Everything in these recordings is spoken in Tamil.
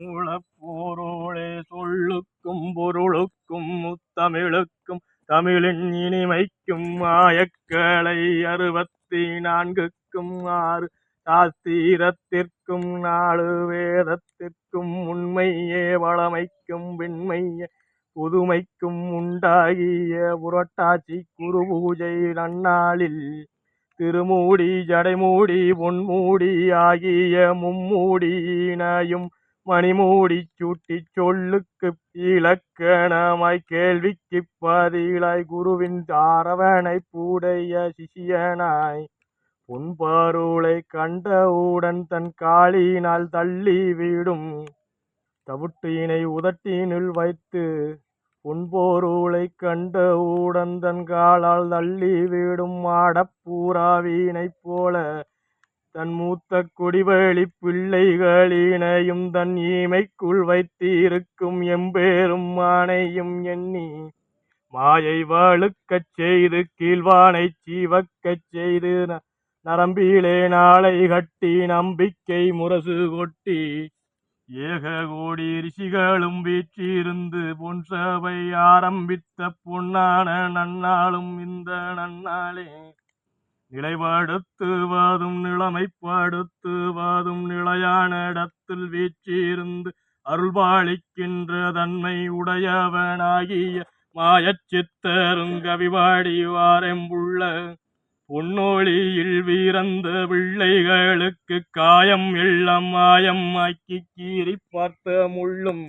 உளப்போரோளே சொல்லுக்கும் பொருளுக்கும் முத்தமிழுக்கும் தமிழின் இனிமைக்கும் மாயக்கலை அறுபத்தி நான்குக்கும் ஆறு சாஸ்திரத்திற்கும் நாலு வேதத்திற்கும் உண்மையே வளமைக்கும் வெண்மையே புதுமைக்கும் உண்டாகிய புரட்டாசி குரு பூஜை நன்னாளில் திருமூடி ஜடைமூடி பொன்மூடி ஆகிய மும்மூடியினையும் மணிமூடி சூட்டி சொல்லுக்கு இலக்கணமாய் கேள்விக்கு பதிலாய் குருவின் அரவணை பூடைய சிஷியனாய் பொன்பொருளை கண்டவுடன் தன் காலினால் தள்ளி விடும். தவிட்டினை உதட்டினுள் வைத்து பொன்பொருளை கண்டவுடன் தன் காலால் தள்ளி விடும். மாடப்பூராவினைப் போல தன் மூத்த குடிவழி பிள்ளைகளினையும் தன் ஈமைக்குள் வைத்திருக்கும் எம்பேரும் மானையும் எண்ணி மாயை வாழுக்கச் செய்து கீழ்வானைச் சீவக்கச் செய்து ந- நரம்பிலே நாளை கட்டி நம்பிக்கை முரசு கொட்டி ஏக கோடி ரிஷிகளும் வீற்றிருந்து பொன் சபை ஆரம்பித்த பொன்னான நன்னாளும் இந்த நன்னாளே. நிலைப்படுத்துவதும் நிலைமைப்படுத்துவதும் நிலையான இடத்தில் வீற்றிருந்து அருள்பாலிக்கின்ற தன்மை உடையவனாகிய மாயச்சித்தரும் கவிபாடி வாரெம்புள்ள பொன்னொழியில் வீரந்த பிள்ளைகளுக்கு காயம் இல்லம் மாயம் ஆக்கி கீறி பார்த்த முள்ளும்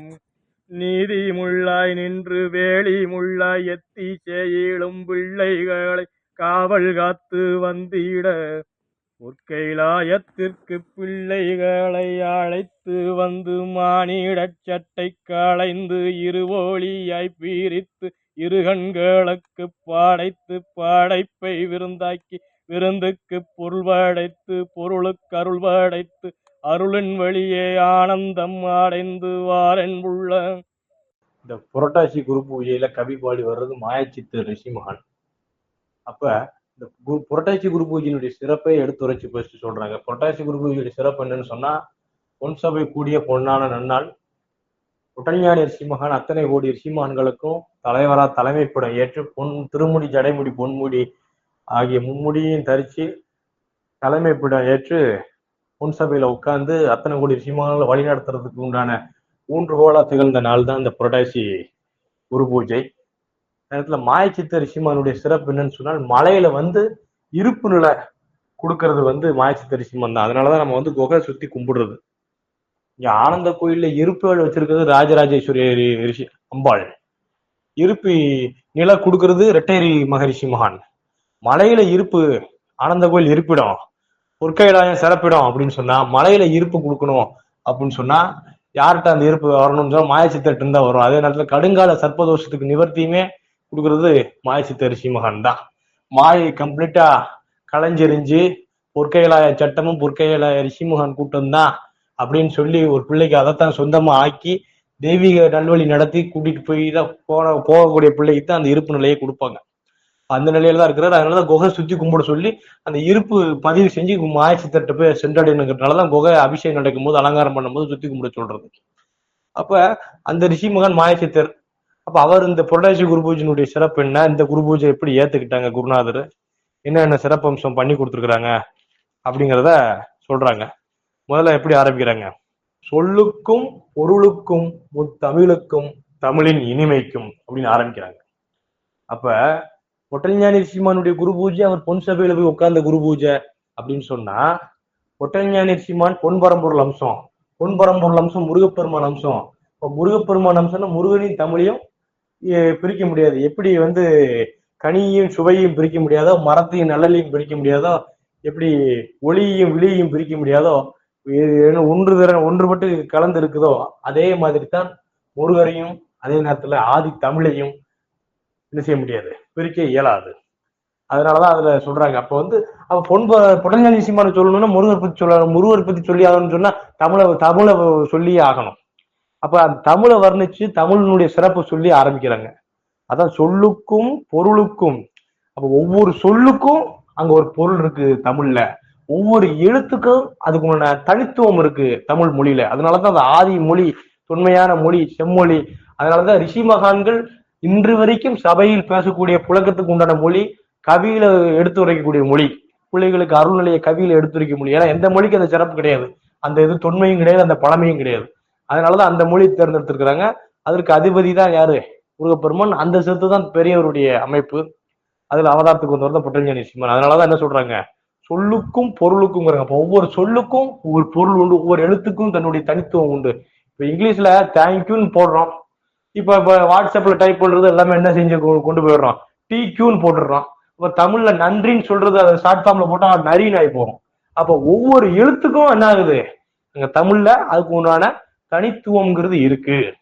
நீதி முள்ளாய் நின்று வேலி முள்ளாய் எத்தி செய்யும் பிள்ளைகளை காவல் காத்து வந்திட முற்கைலாயத்திற்கு பிள்ளைகளை அழைத்து வந்து மானிடச் சட்டை களைந்து இருவோழியாய் பீரித்து இருகண்களுக்கு பாடைத்து பாடைப்பை விருந்தாக்கி விருந்துக்கு பொருள் படைத்து பொருளுக்கு அருள் படைத்து அருளின் வழியே ஆனந்தம் அடைந்து வாரென்புள்ள இந்த புரட்டாசி குறுப்பு பூஜையில கவி பாடி வர்றது மாயச்சித்து ரிஷி மகான் அப்ப இந்த புரட்டாசி குரு பூஜையினுடைய சிறப்பை எடுத்துரைச்சு ஃபர்ஸ்ட் சொல்றாங்க. புரட்டாசி குரு பூஜையுடைய சிறப்பு என்னன்னு சொன்னா பொன் சபை கூடிய பொன்னான நன்னாள் உடல்ஞானி ரிஷி மகான் அத்தனை கோடி ரிஷி மகான்களுக்கும் தலைவரா தலைமைப்படம் ஏற்று பொன் திருமுடி ஜடைமுடி பொன்முடி ஆகிய மும்முடியையும் தரிச்சு தலைமைப்படம் ஏற்று பொன் சபையில உட்கார்ந்து அத்தனை கோடி ரிஷி மகான்களை வழிநடத்துறதுக்கு உண்டான ஊன்றுகோலா திகழ்ந்த நாள் தான் இந்த புரட்டாசி குரு பூஜை. நேரத்துல மாயச்சித்த ரிஷிமானுடைய சிறப்பு என்னன்னு சொன்னால் மலையில வந்து இருப்பு நிலை கொடுக்கறது வந்து மாயச்சித்த ரிஷிமன் தான். அதனாலதான் நம்ம வந்து குகை சுத்தி கும்பிடுறது. இங்க ஆனந்த கோயில்ல இருப்புகள் வச்சிருக்கிறது ராஜராஜேஸ்வரி ரிஷி அம்பாள். இருப்பு நிலை கொடுக்கறது ரெட்டேரி மகரிஷி மகான். மலையில இருப்பு ஆனந்த கோயில் இருப்பிடம் பொற்கைலாயம் சிறப்பிடம் அப்படின்னு சொன்னா மலையில இருப்பு கொடுக்கணும் அப்படின்னு சொன்னா யார்கிட்ட அந்த இருப்பு வரணும்னு சொன்னா மாயச்சித்தட்டு இருந்தா வரும். அதே நேரத்துல கடுங்கால சர்ப்பதோஷத்துக்கு நிவர்த்தியுமே கொடுக்கறது மாய ரிஷி தான் மாயை கம்ப்ளீட்டா களைஞ்செறிஞ்சு பொற்கைலாய சட்டமும் பொற்கைலாய ரிஷிமுகன் கூட்டம் தான் அப்படின்னு சொல்லி ஒரு பிள்ளைக்கு அதைத்தான் சொந்தமா ஆக்கி தெய்வீக நல்வழி நடத்தி கூட்டிட்டு போய் தான் போன போகக்கூடிய பிள்ளைக்கு தான் அந்த இருப்பு நிலையை கொடுப்பாங்க. அந்த நிலையில தான் இருக்கிறார். அதனால தான் குகை சுத்தி கும்பிட சொல்லி அந்த இருப்பு பதிவு செஞ்சு மாயச்சித்தட்ட போய் சென்றடைனுங்கிறதுனாலதான் குகை அபிஷேகம் நடக்கும்போது அலங்காரம் பண்ணும்போது சுத்தி கும்பிட சொல்றது. அப்ப அந்த ரிஷி மகன் மாயச்சித்தர் அப்ப அவர் இந்த புரட்டாசி குரு பூஜையினுடைய சிறப்பு என்ன? இந்த குரு பூஜை எப்படி ஏத்துக்கிட்டாங்க குருநாதர்? என்னென்ன சிறப்பம்சம் பண்ணி கொடுத்துருக்குறாங்க? அப்படிங்கிறத சொல்றாங்க. முதல்ல எப்படி ஆரம்பிக்கிறாங்க? சொல்லுக்கும் பொருளுக்கும் தமிழுக்கும் தமிழின் இனிமைக்கும் அப்படின்னு ஆரம்பிக்கிறாங்க. அப்ப ஒட்டல்ஞானி சீமானுடைய குரு பூஜை அவர் பொன் சபையில போய் உட்கார்ந்த குரு பூஜை அப்படின்னு சொன்னா ஒட்டல்ஞானி சீமான் பொன் பரம்பொருள் அம்சம். பொன் பரம்பொருள் அம்சம் முருகப்பெருமான் அம்சம். இப்போ முருகப்பெருமான் அம்சம்னா முருகனின் தமிழையும் பிரிக்க முடியாது. எப்படி வந்து கனியையும் சுவையும் பிரிக்க முடியாதோ மரத்தையும் நிழலையும் பிரிக்க முடியாதோ எப்படி ஒளியையும் விழியையும் பிரிக்க முடியாதோ ஒன்று தர ஒன்றுபட்டு கலந்து இருக்குதோ அதே மாதிரி தான் முருகரையும் அதே நேரத்துல ஆதி தமிழையும் என்ன செய்ய முடியாது? பிரிக்க இயலாது. அதனாலதான் அதுல சொல்றாங்க. அப்ப வந்து அப்ப பொன்ப புடஞ்சாலி சீமான சொல்லணும்னா முருகர் பத்தி சொல்ல முருகர் பத்தி சொல்லி ஆகணும்னு சொன்னா தமிழ தமிழை சொல்லியே ஆகணும். அப்ப அந்த தமிழை வர்ணிச்சு தமிழினுடைய சிறப்பு சொல்லி ஆரம்பிக்கிறாங்க. அதான் சொல்லுக்கும் பொருளுக்கும். அப்ப ஒவ்வொரு சொல்லுக்கும் அங்க ஒரு பொருள் இருக்கு தமிழ்ல. ஒவ்வொரு எழுத்துக்கும் அதுக்கு உண்டான தனித்துவம் இருக்கு தமிழ் மொழியில. அதனாலதான் அந்த ஆதி மொழி தொன்மையான மொழி செம்மொழி. அதனாலதான் ரிஷி மகான்கள் இன்று வரைக்கும் சபையில் பேசக்கூடிய புழக்கத்துக்கு உண்டான மொழி கவியில எடுத்து உரைக்கக்கூடிய மொழி. பிள்ளைகளுக்கு அருள்நிலைய கவியில எடுத்துரைக்க மொழி ஏன்னா எந்த மொழிக்கு அந்த சிறப்பு கிடையாது. அந்த இது தொன்மையும் கிடையாது அந்த பழமையும் கிடையாது. அதனாலதான் அந்த மொழி தேர்ந்தெடுத்திருக்கிறாங்க. அதற்கு அதிபதி தான் யாரு? முருகப்பெருமான். அந்த சிறுத்து தான் பெரியவருடைய அமைப்பு. அதுல அவதாரத்துக்கு வந்தவர் தான் பொட்டஞ்சானி சிம்மன் அதனாலதான் என்ன சொல்றாங்க? சொல்லுக்கும் பொருளுக்கும் அப்போ ஒவ்வொரு சொல்லுக்கும் ஒவ்வொரு பொருள் உண்டு. ஒவ்வொரு எழுத்துக்கும் தன்னுடைய தனித்துவம் உண்டு. இப்ப இங்கிலீஷ்ல தேங்க்யூன்னு போடுறோம். இப்ப இப்ப வாட்ஸ்அப்ல டைப் பண்றது எல்லாமே என்ன செஞ்சு கொ- கொண்டு போயிடுறோம். டி கியூன்னு போட்டுடுறோம். இப்ப தமிழ்ல நன்றின்னு சொல்றது அதை ஷார்ட் ஃபார்ம்ல போட்டா நரின்னு ஆகி போகும். அப்ப ஒவ்வொரு எழுத்துக்கும் என்ன ஆகுது? அங்க தமிழ்ல அதுக்கு உண்டான தனித்துவம்ங்கிறது இருக்கு.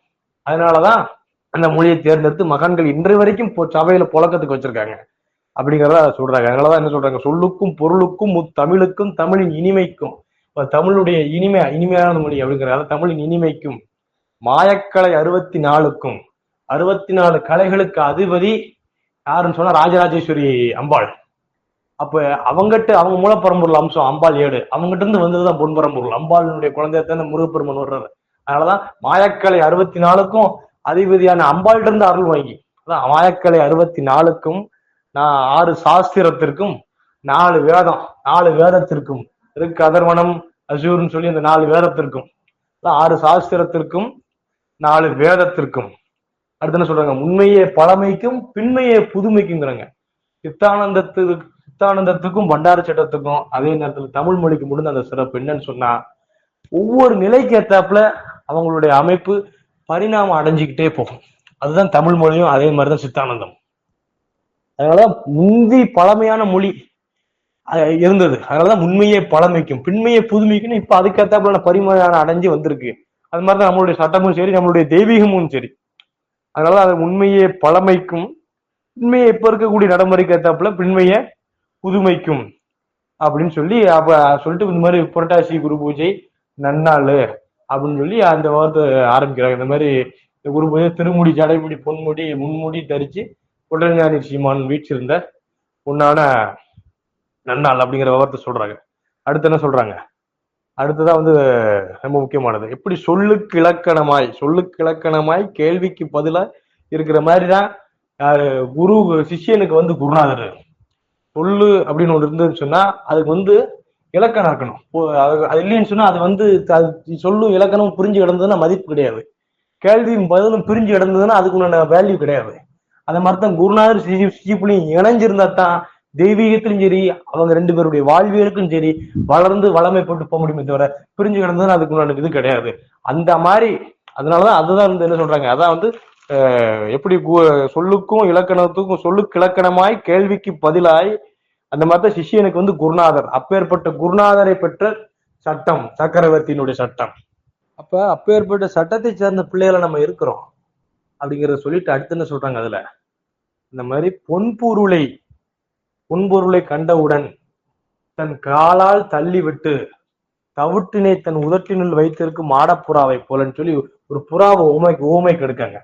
அதனாலதான் அந்த மொழியை தேர்ந்தெடுத்து மகான்கள் இன்றைய வரைக்கும் சபையில புழக்கத்துக்கு வச்சிருக்காங்க. அப்படிங்கிறத சொல்றாங்க. அதனாலதான் என்ன சொல்றாங்க? சொல்லுக்கும் பொருளுக்கும் முத்தமிழுக்கும் தமிழின் இனிமைக்கும். தமிழுடைய இனிமை இனிமையான மொழி அப்படிங்கிறதால தமிழின் இனிமைக்கும் மாயக்கலை அறுபத்தி நாலுக்கும் அறுபத்தி நாலு கலைகளுக்கு அதிபதி யாருன்னு சொன்னா ராஜராஜேஸ்வரி அம்பாள். அப்ப அவங்ககிட்ட அவங்க மூலப்பரம்பொருள் அம்சம் அம்பாள் ஏடு அவங்ககிட்ட இருந்து வந்ததுதான் பொன்பரம்பொருள் அம்பாளுடைய குழந்தையத்தான் முருகப்பெருமன் வர்றாரு. அதனாலதான் மாயக்கலை அறுபத்தி நாலுக்கும் அதிபதியான அம்பாள் இருந்து அருள் வாங்கி. அதான் மாயக்கலை அறுபத்தி நாலுக்கும் நான் ஆறு சாஸ்திரத்திற்கும் நாலு வேதம் நாலு வேதத்திற்கும் இருக்கு அதர்வனம் அசூர்னு சொல்லி அந்த நாலு வேதத்திற்கும். ஆறு சாஸ்திரத்திற்கும் நாலு வேதத்திற்கும். அடுத்து என்ன சொல்றாங்க? உண்மையே பழமைக்கும் பின்மையே புதுமைக்குங்கிறாங்க. சித்தானந்தத்துக்கு சித்தானந்தத்துக்கும் பண்டார சட்டத்துக்கும் அதே நேரத்துல தமிழ் மொழிக்கு முடிந்த அந்த சிறப்பு என்னன்னு சொன்னா ஒவ்வொரு நிலைக்கு ஏத்தாப்புல அவங்களுடைய அமைப்பு பரிணாமம் அடைஞ்சிக்கிட்டே போகும். அதுதான் தமிழ் மொழியும் அதே மாதிரிதான் சித்தானந்தம் அதனாலதான் முந்தி பழமையான மொழி அஹ், இருந்தது. அதனாலதான் உண்மையே பழமைக்கும் பின்மையை புதுமைக்குன்னு இப்ப அதுக்கேத்தாப்புல பரிமாணம் அடைஞ்சு வந்திருக்கு. அது மாதிரிதான் நம்மளுடைய சட்டமும் சரி நம்மளுடைய தெய்வீகமும் சரி. அதனால அது உண்மையே பழமைக்கும் உண்மையை இப்ப இருக்கக்கூடிய நடைமுறைக்கு ஏத்தாப்புல பின்மைய புதுமைக்கும் அப்படின்னு சொல்லி அப்ப சொல்லிட்டு இந்த மாதிரி புரட்டாசி குரு பூஜை நன்னாள். அப்படின்னு சொல்லி அந்த வார்த்தை ஆரம்பிக்கிறாங்க. இந்த மாதிரி குரு திருமுடி ஜடைமுடி பொன்முடி முன்முடி தரிச்சு குடல்ஞானி சீமான் வீச்சிருந்த உன்னான நன்னாள் அப்படிங்கிற வார்த்தை சொல்றாங்க. அடுத்து என்ன சொல்றாங்க? அடுத்ததான் வந்து ரொம்ப முக்கியமானது. எப்படி சொல்லுக்கு இலக்கணமாய் சொல்லுக்கு இலக்கணமாய் கேள்விக்கு பதிலா இருக்கிற மாதிரி தான் குரு சிஷ்யனுக்கு வந்து குருநாதர். சொல்லு அப்படின்னு ஒன்று இருந்ததுன்னு சொன்னா அதுக்கு வந்து இலக்கணம் இருக்கணும். அது இல்லைன்னு சொன்னா அது வந்து அது சொல்லும் இலக்கணம் புரிஞ்சு கிடந்ததுன்னா மதிப்பு கிடையாது. கேள்வியும் பதிலும் பிரிஞ்சு கிடந்ததுன்னா அதுக்கு உண்டான வேல்யூ கிடையாது. அந்த மாதிரி தான் குருநாதர் சிஜி சிஜிப்புலையும் இணைஞ்சிருந்தா தான் தெய்வீகத்திலும் சரி அவங்க ரெண்டு பேருடைய வாழ்வியலுக்கும் சரி வளர்ந்து வளமை போட்டு போக முடியுமே தவிர பிரிஞ்சு கிடந்ததுன்னா அதுக்கு உண்டான இது கிடையாது. அந்த மாதிரி அதனாலதான் அதுதான் வந்து என்ன சொல்றாங்க அதான் வந்து எப்படி சொல்லுக்கும் இலக்கணத்துக்கும் சொல்லுக்கு இலக்கணமாய் கேள்விக்கு பதிலாய் அந்த மாதிரி தான் சிஷ்யனுக்கு வந்து குருநாதர். அப்பேற்பட்ட குருநாதரை பெற்ற சட்டம் சக்கரவர்த்தியினுடைய சட்டம். அப்ப அப்பேற்பட்ட சட்டத்தை சேர்ந்த பிள்ளைகளை நம்ம இருக்கிறோம் அப்படிங்கறத சொல்லிட்டு அடுத்து என்ன சொல்றாங்க அதுல? இந்த மாதிரி பொன்பொருளை பொன்பொருளை கண்டவுடன் தன் காலால் தள்ளி விட்டு தவிட்டினை தன் உதட்டினுள் வைத்திருக்கும் மாடப்புறாவை போலன்னு சொல்லி ஒரு புறாவை ஊமைக்கு ஊமைக்கு எடுக்காங்க.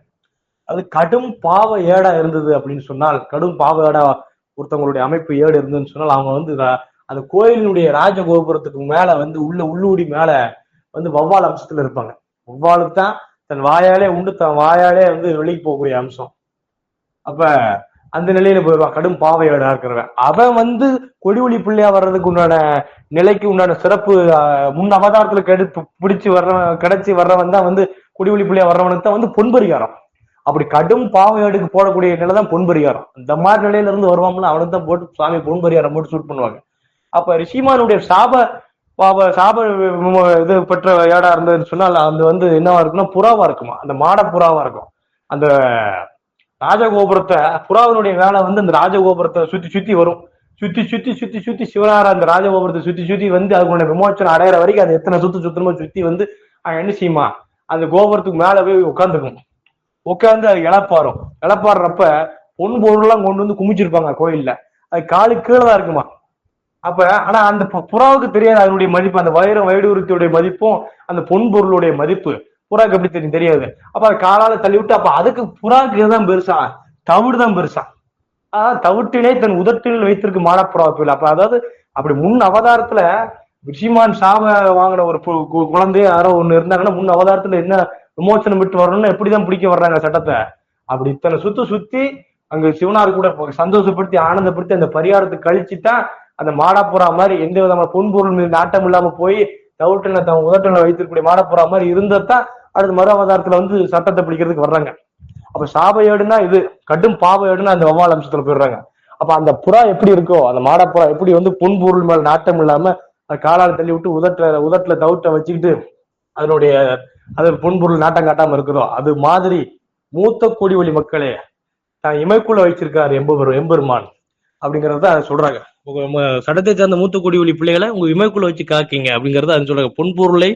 அது கடும் பாவ ஏடா இருந்தது அப்படின்னு சொன்னால் கடும் பாவ ஏடா ஒருத்தவங்களுடைய அமைப்பு ஏடு இருந்ததுன்னு சொன்னால் அவங்க வந்து அந்த கோயிலினுடைய ராஜகோபுரத்துக்கு மேல வந்து உள்ள உள்ளூடி மேல வந்து வௌவால் அம்சத்துல இருப்பாங்க. வௌவாலுக்கு தான் தன் வாயாலே உண்டு தன் வாயாலே வந்து வெளிக்கு போகக்கூடிய அம்சம். அப்ப அந்த நிலையில போயிடுவான். கடும் பாவையோட இருக்கிறவன். அவன் வந்து கொடி ஒளி பிள்ளையா வர்றதுக்கு உண்டான நிலைக்கு உண்டான சிறப்பு முன் அவதாரத்துல கெடு பிடிச்சு வர்றவன் கிடைச்சி வர்றவன் தான் வந்து கொடி ஒளி பிள்ளையா வர்றவனுக்கு தான் வந்து பொன்பரிகாரம். அப்படி கடும் பாவையோடுக்கு போடக்கூடிய நிலை தான் பொன்பரிகாரம் இந்த மாதிரி நிலையில இருந்து வருவாங்கள அவனுக்கு தான் போட்டு சாமி பொன்பரிகாரம் போட்டு சூட் பண்ணுவாங்க. அப்ப ரிஷிமானுடைய சாப பாப சாப இது பெற்ற ஏடா இருந்ததுன்னு சொன்னால் அது வந்து என்னவா இருக்குன்னா புறாவா இருக்குமா? அந்த மாட புறாவா இருக்கும். அந்த ராஜகோபுரத்தை புறாவினுடைய வேலை வந்து அந்த ராஜகோபுரத்தை சுத்தி சுத்தி வரும். சுத்தி சுத்தி சுத்தி சுத்தி சிவனார அந்த ராஜகோபுரத்தை சுத்தி சுத்தி வந்து அதுக்குள்ள விமோச்சனம் அடையிற வரைக்கும் அது எத்தனை சுத்து சுத்தமா சுத்தி வந்து என்ன செய்யுமா? அந்த கோபுரத்துக்கு மேல போய் உட்காந்துக்கும் உட்காந்து அது இழப்பாரும் இழப்பாடுறப்ப பொன் பொருள்லாம் கொண்டு வந்து குமிச்சிருப்பாங்க கோயில்ல. அது காலு கீழே தான் இருக்குமா? அப்ப ஆனா அந்த புறாவுக்கு தெரியாது அதனுடைய மதிப்பு. அந்த வைரம் வைடூரத்தியுடைய மதிப்பும் அந்த பொன் பொருளுடைய மதிப்பு. புறாக்கு எப்படி தெரியும்? தெரியாது. அப்ப அது காலால தள்ளி விட்டு அப்ப அதுக்கு புறாக்கு இதுதான் பெருசா? தவிடு தான் பெருசா? ஆஹ் தவிட்டிலே தன் உதட்டில் வைத்திருக்கு மாடப்புறா போயில அப்ப அதாவது அப்படி முன் அவதாரத்துல ரிஷிமான் சாம வாங்கின ஒரு கு- கு- குழந்தை யாரோ ஒண்ணு இருந்தாங்கன்னா முன் அவதாரத்துல என்ன விமோசனம் விட்டு வரணும்னு எப்படிதான் பிடிக்க வர்றாங்க சட்டத்தை? அப்படி இத்தனை சுத்து சுத்தி அங்க சிவனார் கூட சந்தோஷப்படுத்தி ஆனந்தப்படுத்தி அந்த பரிகாரத்தை கழிச்சு தான் அந்த மாடாப்புறா மாதிரி எந்த விதமான பொன்பொருள் மீது நாட்டம் இல்லாம போய் தவிட்டின தன் உதட்டில வைத்திருக்கக்கூடிய மாடாப்புறா மாதிரி இருந்ததான் அடுத்த மறு அவதாரத்துல வந்து சட்டத்தை பிடிக்கிறதுக்கு வர்றாங்க. அப்ப சாப ஏடுனா இது கடும் பாவ ஏடுனா அந்த வவ்வால் அம்சத்துல போயிடுறாங்க. அப்ப அந்த புறா எப்படி இருக்கோ அந்த மாடப்புறா எப்படி வந்து புன்பொருள் மேல நாட்டம் இல்லாம காலால் தள்ளி விட்டு உதட்ட உதட்டுல தவிட்ட வச்சுக்கிட்டு அதனுடைய அது பொன்பொருள் நாட்டம் காட்டாம இருக்கிறோம் அது மாதிரி மூத்த கொடி ஒளி மக்களே தான் இமைக்குள்ள வச்சிருக்காரு எம்பெரு எம்பெருமான் அப்படிங்கறத அதை சொல்றாங்க. உங்க சடத்தை சார்ந்த மூத்த கொடி ஒளி பிள்ளைகளை உங்க இமைக்குள்ள வச்சு காக்கீங்க அப்படிங்கறத அது சொல்றாங்க. பொன்பொருளை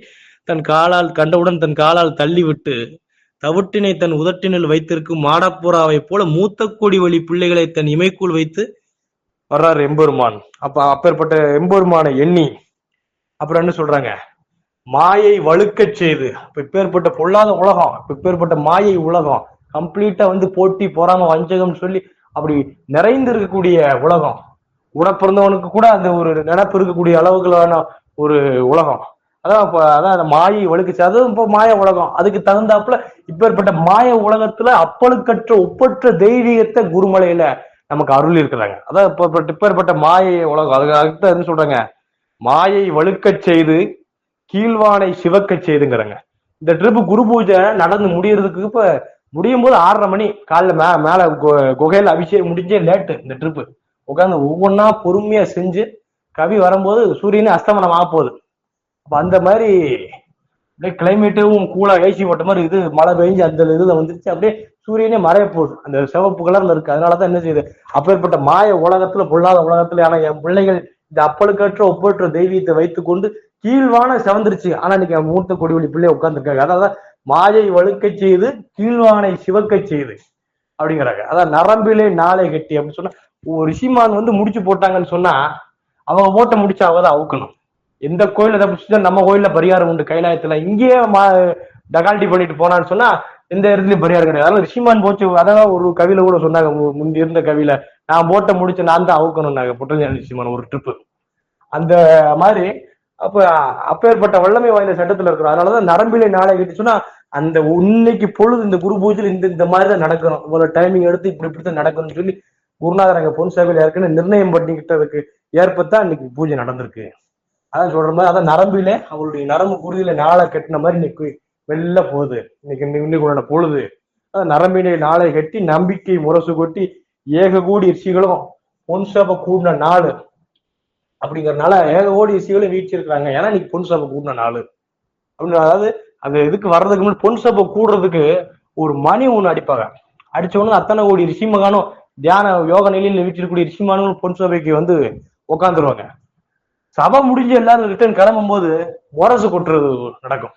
தன் காலால் கண்டவுடன் தன் காலால் தள்ளிவிட்டு தவிட்டினை தன் உதட்டினில் வைத்திருக்கும் மாடப்புறாவை போல மூத்த கொடி வழி பிள்ளைகளை தன் இமைக்குள் வைத்து வர்றாரு எம்பெருமான். அப்ப அப்பேற்பட்ட எம்பெருமானை எண்ணி அப்புறம் என்ன சொல்றாங்க? மாயை வழுக்கச் செய்து இப்ப இப்பேற்பட்ட பொல்லாத உலகம் இப்ப இப்பேற்பட்ட மாயை உலகம் கம்ப்ளீட்டா வந்து போட்டி போறாம வஞ்சகம் சொல்லி அப்படி நிறைந்து இருக்கக்கூடிய உலகம். உடப்பிறந்தவனுக்கு கூட அந்த ஒரு நினப்பு இருக்கக்கூடிய அளவுகளான ஒரு உலகம். அதான் இப்போ அதான் அந்த மாயை வழுக்குச்சு அதுவும் இப்போ மாய உலகம். அதுக்கு தகுந்தாப்புல இப்பேற்பட்ட மாய உலகத்துல அப்பழுக்கற்ற ஒப்பற்ற தெய்வீகத்தை குருமலையில நமக்கு அருள் இருக்கிறாங்க. அதான் இப்போ இப்பேற்பட்ட மாயை உலகம். அதுக்கு தான் என்ன சொல்றாங்க? மாயை வழுக்கச் செய்து கீழ்வானை சிவக்க செய்துங்கிறங்க. இந்த ட்ரிப்பு குரு பூஜை நடந்து முடியறதுக்கு இப்ப முடியும் போது ஆறரை மணி காலைல மே மேல கு- குகையில அபிஷேகம் முடிஞ்சே லேட்டு இந்த ட்ரிப்பு உட்காந்து ஒவ்வொன்றா பொறுமையா செஞ்சு கவி வரும்போது சூரியனே அஸ்தமனம் ஆக போகுது. அப்ப அந்த மாதிரி அப்படியே கிளைமேட்டும் கூலா ஏசி போட்ட மாதிரி இது மழை பெஞ்சு அந்த இதுல வந்துருச்சு. அப்படியே சூரியனே மறைய போகுது. அந்த சிவப்பு கலர்ல இருக்கு. அதனாலதான் என்ன செய்யுது? அப்பேற்பட்ட மாய உலகத்துல பொல்லாத உலகத்துல ஆனா என் பிள்ளைகள் இந்த அப்பழுக்கற்ற ஒப்பற்ற தெய்வீகத்தை வைத்துக்கொண்டு கீழ்வான செவந்துருச்சு. ஆனா இன்னைக்கு மூத்த கொடிவழி பிள்ளை உட்கார்ந்துருக்காங்க. அதாவது மாயை வழுக்க செய்து கீழ்வானை சிவக்க செய்து அப்படிங்கிறாங்க. அதான் நரம்பிலே நாளை கட்டி அப்படின்னு சொன்னா ஒரு ரிஷிமான் வந்து முடிச்சு போட்டாங்கன்னு சொன்னா அவங்க ஓட்ட முடிச்சு அவதான் அவுக்கணும். எந்த கோயில தப்பிச்சுட்டா நம்ம கோயில்ல பரிகாரம் உண்டு கைலாயத்துல. இங்கேயே மா டகால்டி பண்ணிட்டு போனான்னு சொன்னா எந்த இடத்துலயும் பரிகாரம் கிடையாது. அதனால ரிஷிமான் போச்சு அதான் ஒரு கவியில கூட சொன்னாங்க முந்தி இருந்த கவியில நான் போட்ட முடிச்சு நான் தான் அவுக்கணும்னாங்க புட்டஞ்சாலி ரிஷிமான் ஒரு ட்ரிப்பு அந்த மாதிரி அப்ப அப்பேற்பட்ட வல்லமை வாய்ந்த சட்டத்துல இருக்கிறோம். அதனாலதான் நரம்பிலை நாளை கட்டி சொன்னா அந்த இன்னைக்கு பொழுது இந்த குரு பூஜையில் இந்த இந்த மாதிரி தான் நடக்கணும். இவ்வளவு டைமிங் எடுத்து இப்படி இப்படி தான் நடக்கணும்னு சொல்லி குருநாதர் அங்க பொன் சேவையில் ஏற்கனவே நிர்ணயம் பண்ணிக்கிட்டதுக்கு ஏற்பத்தான் இன்னைக்கு பூஜை நடந்திருக்கு. அதான் சொல்ற மாதிரி அதான் நரம்பிலே அவருடைய நரம்பு குருதியில நாளை கட்டின மாதிரி இன்னைக்கு வெளில போகுது. இன்னைக்கு இன்னைக்கு உண்டான பொழுது. அதான் நரம்பினை நாளை கட்டி நம்பிக்கை முரசு கொட்டி ஏக கூடி ரிஷிகளும் பொன் கூடின நாள். அப்படிங்கறதுனால ஏக ஓடி ரிஷிகளும் வீழ்ச்சிருக்கிறாங்க ஏன்னா இன்னைக்கு பொன் சபை கூடின நாள். அப்படின்னு அதாவது அந்த இதுக்கு வர்றதுக்கு முன்னாடி பொன் சபை கூடுறதுக்கு ஒரு மணி ஒண்ணு அடிப்பாங்க. அடிச்ச உடனே அத்தனை கோடி ரிஷிமகானும் தியான யோக நிலையில வீட்டிருக்கக்கூடிய ரிஷிமானும் பொன் சபைக்கு வந்து உட்காந்துருவாங்க சபை முடிஞ்சு எல்லாரும் ரிட்டர்ன் கிளம்பும் போது முரசு கொட்டுறது நடக்கும்.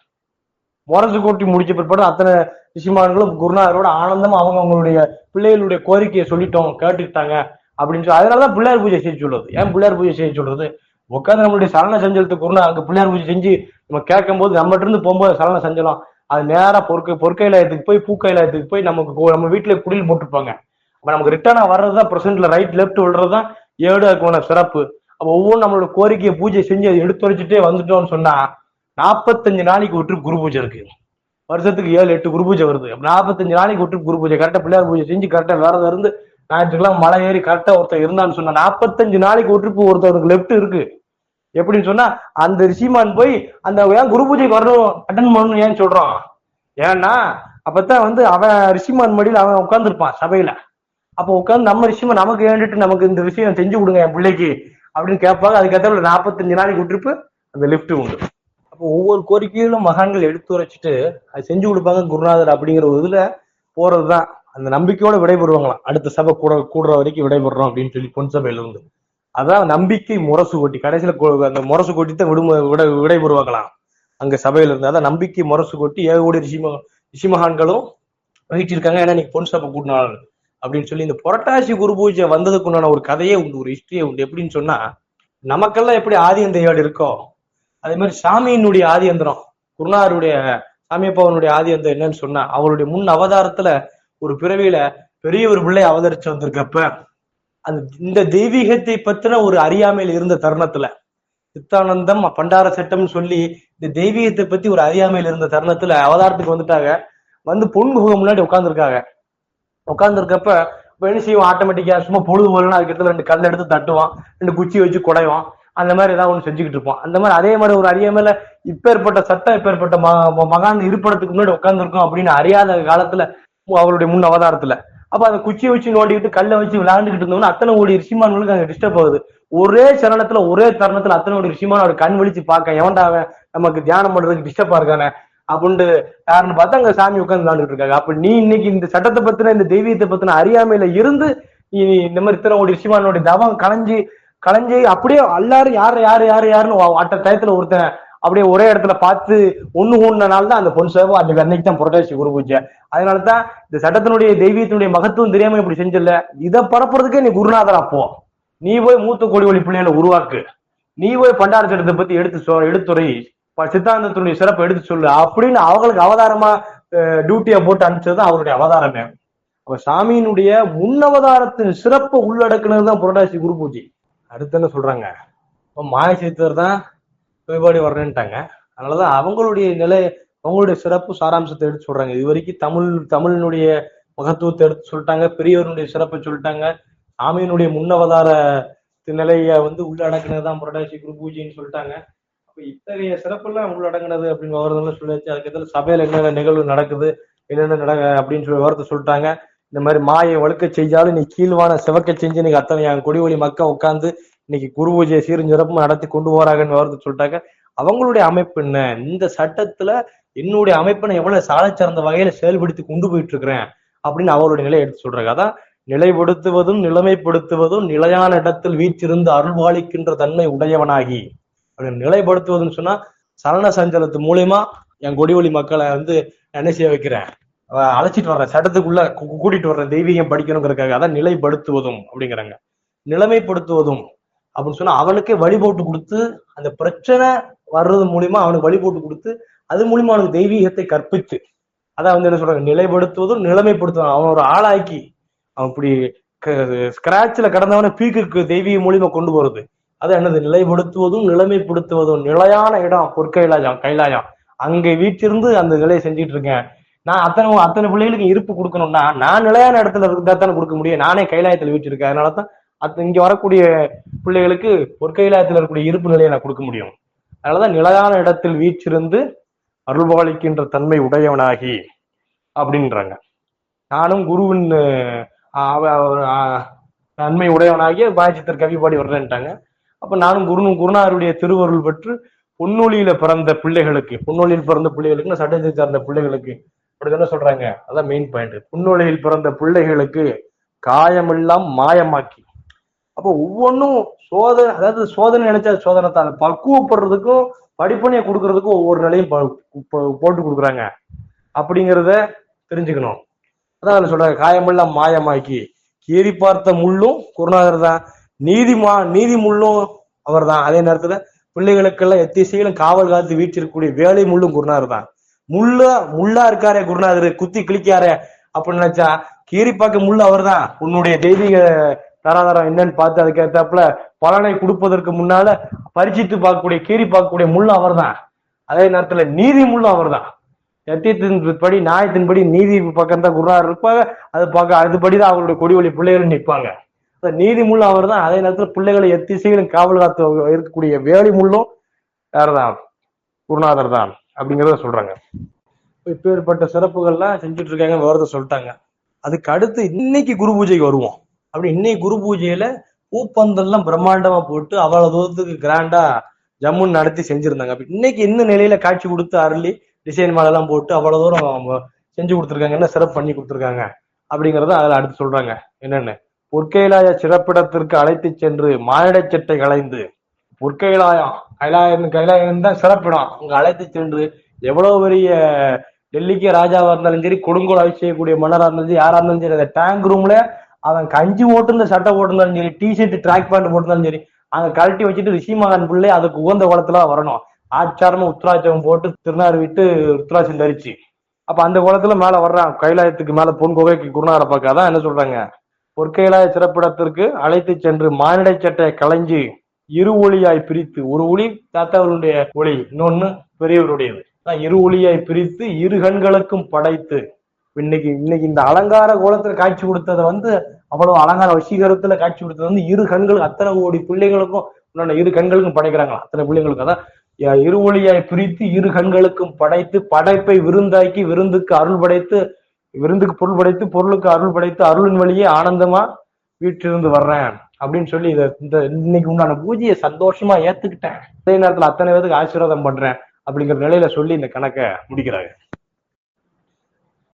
முரசு கொட்டி முடிச்ச பிற்பாடு அத்தனை ரிஷிமான்களும் குருநாதரோட ஆனந்தமா அவங்க அவங்களுடைய பிள்ளைகளுடைய கோரிக்கையை சொல்லிட்டோம் கேட்டுக்கிட்டாங்க. அப்படின்னு சொல்லி அதனாலதான் பிள்ளையார் பூஜை செய்ய சொல்றது. ஏன் பிள்ளையார் பூஜை செய்ய சொல்றது? உட்காந்து நம்மளுடைய சலன சஞ்சலத்துக்கு குருநா அங்க பிள்ளையார் பூஜை செஞ்சு நம்ம கேட்கும் போது நம்மகிட்ட இருந்து போகும்போது சலன சஞ்சலம். அது நேரா பொற்க பொற்கைலாயத்துக்கு போய் பூக்கைலாயத்துக்கு போய் நமக்கு நம்ம வீட்டுல குடில் போட்டிருப்பாங்க அப்ப நமக்கு ரிட்டர்னா வர்றதுதான் பிரசன்ட்ல ரைட் லெப்ட் விடுறதுதான் ஏடு அதுக்கான சிறப்பு. அப்ப ஒவ்வொரு நம்மளோட கோரிக்கையை பூஜை செஞ்சு அதை எடுத்து வச்சுட்டே வந்துட்டோம்னு சொன்னா நாற்பத்தஞ்சு நாளைக்கு விட்டு குரு பூஜை இருக்கு. வருஷத்துக்கு ஏழு எட்டு குரு பூஜை வருது. அப்ப நாற்பத்தஞ்சு நாளைக்கு விட்டு குரு பூஜை. கரெக்டா பிள்ளையார் பூஜை செஞ்சு கரெக்டா வேறதா இருந்து ஞாயிற்றுக்கெல்லாம் மலை ஏறி கரெக்டா ஒருத்தர் இருந்தான்னு சொன்ன நாற்பத்தஞ்சு நாளைக்கு விட்டு ஒருத்தருக்கு லெஃப்ட் இருக்கு. எப்படின்னு சொன்னா அந்த ரிஷிமான் போய் அந்த ஏன் குரு பூஜைக்கு வரணும் அட்டன் பண்ணணும் ஏன் சொல்றான்? ஏன்னா அப்பதான் வந்து அவன் ரிஷிமான் மடியில் அவன் உட்காந்துருப்பான் சபையில. அப்போ உட்காந்து நம்ம ரிஷிமான் நமக்கு வேண்டிட்டு நமக்கு இந்த விஷயம் செஞ்சு கொடுங்க என் பிள்ளைக்கு அப்படின்னு கேட்பாங்க. அதுக்கேற்ற நாற்பத்தஞ்சு நாளைக்கு விட்டுருப்பு அந்த லிஃப்ட் உண்டு. அப்போ ஒவ்வொரு கோரிக்கையிலும் மகான்கள் எடுத்து உரைச்சிட்டு அது செஞ்சு கொடுப்பாங்க குருநாதர் அப்படிங்கிற ஒரு இதுல போறதுதான். அந்த நம்பிக்கையோட விடைபெறுவாங்களாம். அடுத்த சபை கூட கூடுற வரைக்கும் விடைபெறோம் அப்படின்னு சொல்லி பொன் சபையில இருந்து. அதான் நம்பிக்கை முரசு கொட்டி கடைசியில அந்த முரசு கொட்டி தான் விடுமு விடை விடைபெறுவாங்களாம். அங்க சபையில இருந்து. அதான் நம்பிக்கை முரசு கொட்டி ஏகோடி ரிஷிம ரிஷிமகான்களும் வகிச்சிருக்காங்க ஏன்னா இன்னைக்கு பொன் சபை கூட்டினாள் அப்படின்னு சொல்லி இந்த புரட்டாசி குரு பூஜை வந்ததுக்கு உண்டான ஒரு கதையே உண்டு ஒரு ஹிஸ்டரியே உண்டு. எப்படின்னு சொன்னா நமக்கெல்லாம் எப்படி ஆதியந்தையாடு இருக்கோ அதே மாதிரி சாமியினுடைய ஆதியந்திரம் குருநாருடைய சாமியப்பாவனுடைய ஆதியந்தம் என்னன்னு சொன்னா அவருடைய முன் அவதாரத்துல ஒரு பிறவியில பெரிய ஒரு பிள்ளை அவதரிச்சு வந்திருக்கப்ப அந்த இந்த தெய்வீகத்தை பத்தின ஒரு அறியாமையில் இருந்த தருணத்துல சித்தானந்தம் பண்டார சட்டம்னு சொல்லி இந்த தெய்வீகத்தை பத்தி ஒரு அறியாமையில் இருந்த தருணத்துல அவதாரத்துக்கு வந்துட்டாங்க. வந்து பொன் குகை முன்னாடி உட்காந்துருக்காங்க உட்காந்துருக்கப்ப இப்ப என்ன செய்வோம் ஆட்டோமேட்டிக்கா சும்மா பொழுது போலன்னா அதுக்கு இடத்துல ரெண்டு கல் எடுத்து தட்டுவான். ரெண்டு குச்சி வச்சு குடைவான். அந்த மாதிரி ஏதாவது ஒண்ணு செஞ்சுக்கிட்டு இருப்போம் அந்த மாதிரி அதே மாதிரி ஒரு அறியாமையில இப்பேற்பட்ட சட்டம் இப்பேற்பட்ட ம- ம- மகான் இருப்படத்துக்கு முன்னாடி உட்காந்துருக்கோம் அப்படின்னு அறியாத காலத்துல அவருடைய முன் அவதாரத்துல. அப்ப அந்த குச்சியை வச்சு நோண்டிக்கிட்டு கல்லை வச்சு விளையாண்டுகிட்டு இருந்தோம்னா அத்தனை ஓடி ரிஷிமான்களுக்கு அங்க டிஸ்டர்ப் ஆகுது. ஒரே சரணத்துல ஒரே தருணத்துல அத்தனை ஓடி ரிஷிமான அவர் கண் விழிச்சு பார்க்க எவன்டா அவன் நமக்கு தியானம் பண்றதுக்கு டிஸ்டர்பா இருக்கானே? அப்படின்ட்டு யாருன்னு பார்த்தா அங்க சாமி உட்கார்ந்து விளாண்டுட்டு இருக்காங்க. அப்ப நீ இன்னைக்கு இந்த சட்டத்தை பத்தின இந்த தெய்வீகத்தை பத்தின அறியாமையில இருந்து நீ இந்த மாதிரி இத்தனை ஓடி ரிஷிமானோட தவம் களைஞ்சு களைஞ்சு அப்படியே எல்லாரும் யாரு யாரு யாரு யாருன்னு அட்ட டயத்துல ஒருத்தன் அப்படியே ஒரே இடத்துல பார்த்து ஒண்ணு ஊடினால தான் அந்த பொன் சேவை அந்த அன்னைக்கு தான் புரட்டாசி குரு பூஜை. அதனாலதான் இந்த சட்டத்தினுடைய தெய்வீகத்தினுடைய மகத்துவம் தெரியாம இப்படி செஞ்சல இதை பரப்புறதுக்கே நீ குருநாதர் அப்போ நீ போய் மூத்த கோடி ஒளி பிள்ளைகளை உருவாக்கு. நீ போய் பண்டார சட்டத்தை பத்தி எடுத்து சொ எடுத்துரை. சித்தாந்தத்தினுடைய சிறப்பை எடுத்து சொல்லு. அப்படின்னு அவங்களுக்கு அவதாரமா டியூட்டியை போட்டு அனுப்பிச்சது அவருடைய அவதாரமே. அப்ப சாமியினுடைய முன்னவதாரத்தின் சிறப்பை உள்ளடக்குனது தான் புரட்டாசி குரு பூஜை. அடுத்து என்ன சொல்றாங்க? இப்போ மாய சித்தர் தான் வழிபாடு வரணுன்ட்டாங்க அதனாலதான் அவங்களுடைய நிலை அவங்களுடைய சிறப்பு சாராம்சத்தை எடுத்து சொல்றாங்க. இது வரைக்கும் தமிழ் தமிழினுடைய மகத்துவத்தை எடுத்து சொல்லிட்டாங்க பெரியவருடைய சிறப்பை சொல்லிட்டாங்க. சாமியினுடைய முன்னவதார நிலைய வந்து உள்ளடக்கினதுதான் புரட்டாசி குரு பூஜைன்னு சொல்லிட்டாங்க. அப்ப இத்தகைய சிறப்பெல்லாம் உள்ளடங்கினது அப்படின்னு விவரத்துல சொல்லியாச்சு. அதுக்கு எதில் சபையில என்னென்ன நிகழ்வு நடக்குது என்னென்ன நட அப்படின்னு சொல்லி விவரத்தை சொல்லிட்டாங்க. இந்த மாதிரி மாயை வழுக்க செஞ்சாலும் நீ கீழ்வான சிவக்க செஞ்சு நீங்க அத்தனை என் கொடி ஒளி மக்கள் உட்காந்து இன்னைக்கு குரு பூஜையை சீரஞ்சிறப்பு நடத்தி கொண்டு போறாங்கன்னு விவரத்தை சொல்லிட்டாங்க. அவங்களுடைய அமைப்பு என்ன? இந்த சட்டத்துல என்னுடைய அமைப்பை நான் எவ்வளவு சாலை சிறந்த வகையில செயல்படுத்தி கொண்டு போயிட்டு இருக்கிறேன் அப்படின்னு அவருடைய நிலையை எடுத்து சொல்றாங்க. அதான் நிலைப்படுத்துவதும் நிலைமைப்படுத்துவதும் நிலையான இடத்தில் வீற்றிருந்து அருள்வாளிக்கின்ற தன்மை உடையவனாகி. அப்படின்னு நிலைப்படுத்துவதுன்னு சொன்னா சலன சஞ்சலத்து மூலியமா என் கொடிவழி மக்களை வந்து என்ன செய்ய வைக்கிறேன்? அழைச்சிட்டு வர்றேன். சட்டத்துக்குள்ள கூட்டிட்டு வர்றேன். தெய்வீகம் படிக்கணுங்கிறக்காக அதான் நிலைப்படுத்துவதும் அப்படிங்கிறாங்க. நிலைமைப்படுத்துவதும் அப்படின்னு சொன்னா அவனுக்கே வழி போட்டு கொடுத்து அந்த பிரச்சனை வர்றது மூலியமா அவனுக்கு வழி போட்டு கொடுத்து அது மூலியமா அவனுக்கு தெய்வீகத்தை கற்பித்து அதான் வந்து என்ன சொல்றாங்க நிலைப்படுத்துவதும் நிலைமைப்படுத்துவதும். அவன் ஒரு ஆளாக்கி அவன் இப்படி ஸ்கிராட்ச்ல கடந்தவனை பீக்குக்கு தெய்வீக மூலியமா கொண்டு போறது. அது என்னது? நிலைப்படுத்துவதும் நிலைமைப்படுத்துவதும். நிலையான இடம் பொற்கைலாயம் கைலாயம் அங்கே வீட்டிலிருந்து அந்த நிலையை செஞ்சுட்டு இருக்கேன். நான் அத்தனை அத்தனை பிள்ளைகளுக்கு இருப்பு கொடுக்கணும்னா நான் நிலையான இடத்துல இருந்தா தானே கொடுக்க முடியும். நானே கைலாயத்துல வீட்டிருக்கேன் அதனால தான் அது இங்க வரக்கூடிய பிள்ளைகளுக்கு பொற்கைலாயத்துல இருக்கக்கூடிய இருப்பு நிலையை நான் கொடுக்க முடியும். அதனாலதான் நிலையான இடத்தில் வீச்சிருந்து அருள்பாலிக்கின்ற தன்மை உடையவனாகி அப்படின்றாங்க. நானும் குருவின் அவ- நன்மை உடையவனாகிய பாயச்சித்தர் கவி பாடி வர்றேன்ட்டாங்க. அப்ப நானும் குரு குருநாருடைய திருவருள் பெற்று பொன்னொழியில பிறந்த பிள்ளைகளுக்கு பொன்னொழியில் பிறந்த பிள்ளைகளுக்கு சட்டத்தை சார்ந்த பிள்ளைகளுக்கு அப்படி சொல்றாங்க. அதான் மெயின் பாயிண்ட் பொன்னொழியில் பிறந்த பிள்ளைகளுக்கு காயமெல்லாம் மாயமாக்கி அப்போ ஒவ்வொன்றும் சோதனை அதாவது சோதனை நினைச்சா சோதனை தான். பக்குவப்படுறதுக்கும் படிப்பனையை கொடுக்கறதுக்கும் ஒவ்வொரு நிலையும் போட்டு கொடுக்குறாங்க. அப்படிங்கிறத தெரிஞ்சுக்கணும். அதான் அதில் சொல்றாங்க காயமெல்லாம் மாயமாக்கி. கீறி பார்த்த முள்ளும் குருநாதர் தான். நீதிமா நீதி முள்ளும் அவர் தான். அதே நேரத்துல பிள்ளைகளுக்கெல்லாம் எத்திசையிலும் காவல் காத்து வீச்சிருக்கக்கூடிய வேலை முள்ளும் குருநாதர் தான். முள்ளா முள்ளா இருக்காரே குருநாதர் குத்தி கிழிக்காரே அப்படின்னு நினைச்சா கீறி பார்க்க முள்ளு அவர் தான். உன்னுடைய தெய்வீக தராதரம் என்னன்னு பார்த்து அதுக்கு ஏத்தாப்புல பலனை கொடுப்பதற்கு முன்னால பரிச்சித்து பார்க்கக்கூடிய கீறி பார்க்கக்கூடிய முள்ளு அவர் தான் அதே நேரத்துல நீதி முள்ளும் அவர் தான் சத்தியத்தின்படி நியாயத்தின்படி நீதி பக்கம் தான் குருநாதர் இருப்பாங்க. அது பார்க்க அதுபடிதான் அவங்களுடைய கொடிவழி பிள்ளைகளும் பிள்ளைகள் நிற்பாங்க நீதி முள்ளும் அவர் தான் அதே நேரத்துல பிள்ளைகளை எத்திசையிலும் காவல் காத்து இருக்கக்கூடிய வேலி முள்ளும் யார்தான்? குருநாதர் தான் அப்படிங்கிறத சொல்றாங்க. இப்பேற்பட்ட சிறப்புகள்லாம் செஞ்சுட்டு இருக்காங்க விவரத்தை சொல்லிட்டாங்க. அதுக்கு அடுத்து இன்னைக்கு குரு பூஜைக்கு வருவோம். அப்படி இன்னைக்கு குரு பூஜையில பூப்பந்தல்லாம் பிரம்மாண்டமா போட்டு அவ்வளவு தூரத்துக்கு கிராண்டா ஜம்முன்னு நடத்தி செஞ்சிருந்தாங்க. அப்படி இன்னைக்கு என்ன நிலையில காட்சி கொடுத்து அருளி டிசைன் மாலெல்லாம் போட்டு அவ்வளவு தூரம் செஞ்சு கொடுத்துருக்காங்க. என்ன சிறப்பு பண்ணி கொடுத்துருக்காங்க அப்படிங்கறத அதுல அடுத்து சொல்றாங்க. என்னன்னு? பொற்கைலாய சிறப்பிடத்திற்கு அழைத்து சென்று மானிடச் சட்டை களைந்து. பொற்கைலாயம் கைலாயம் கைலாயம் தான் சிறப்பிடம். அங்க அழைத்து சென்று எவ்வளவு பெரிய டெல்லிக்கு ராஜாவா இருந்தாலும் சரி கொடுங்கோல் ஆட்சி செய்யக்கூடிய மன்னரா இருந்தாலும் சரி யாரா இருந்தாலும் சரி அந்த டேங்க் ரூம்ல அவன் கஞ்சி ஓட்டுல சட்டை போட்டிருந்தாலும் சரி டி ஷர்ட் ட்ராக் பேண்ட் போட்டிருந்தாலும் சரி அங்க கழட்டி வச்சுட்டு ரிஷிமகன் பிள்ளை அதுக்கு உகந்த குளத்துல வரணும். ஆச்சாரமா உத்ராட்சம் போட்டு திருநாறு விட்டு உத்ராட்சம் தரிச்சு. அப்ப அந்த குளத்துல மேல வர்றான். கைலாயத்துக்கு மேல பொன் குகைக்கு குருநார பார்க்க என்ன சொல்றாங்க? பொற்கையிலாய சிறப்பிடத்திற்கு அழைத்து சென்று மானிட சட்டை களைஞ்சு இரு ஒளியாய் பிரித்து ஒரு ஒளி தாத்தாவருடைய ஒளி இன்னொன்னு பெரியவருடையது. இரு ஒளியாய் பிரித்து இரு கண்களுக்கும் படைத்து இன்னைக்கு இன்னைக்கு இந்த அலங்கார கோலத்துல காட்சி கொடுத்ததை வந்து அவ்வளவு அலங்கார வசீகரத்துல காட்சி கொடுத்தது வந்து இரு கண்களுக்கு அத்தனை கோடி பிள்ளைகளுக்கும் இன்னொன்னு இரு கண்களுக்கும் படைக்கிறாங்களா அத்தனை பிள்ளைங்களுக்கும் அதான் இரு ஒளியாய் பிரித்து இரு கண்களுக்கும் படைத்து படைப்பை விருந்தாக்கி விருந்துக்கு அருள் படைத்து விருந்துக்கு பொருள் படைத்து பொருளுக்கு அருள் படைத்து அருளின் வழியே ஆனந்தமா வீட்டிலிருந்து வர்றேன் அப்படின்னு சொல்லி இதை இந்த இன்னைக்கு உண்டான பூஜையை சந்தோஷமா ஏத்துக்கிட்டேன். அதே நேரத்துல அத்தனை பேருக்கு ஆசீர்வாதம் பண்றேன் அப்படிங்கிற நிலையில சொல்லி இந்த கணக்கை முடிக்கிறாங்க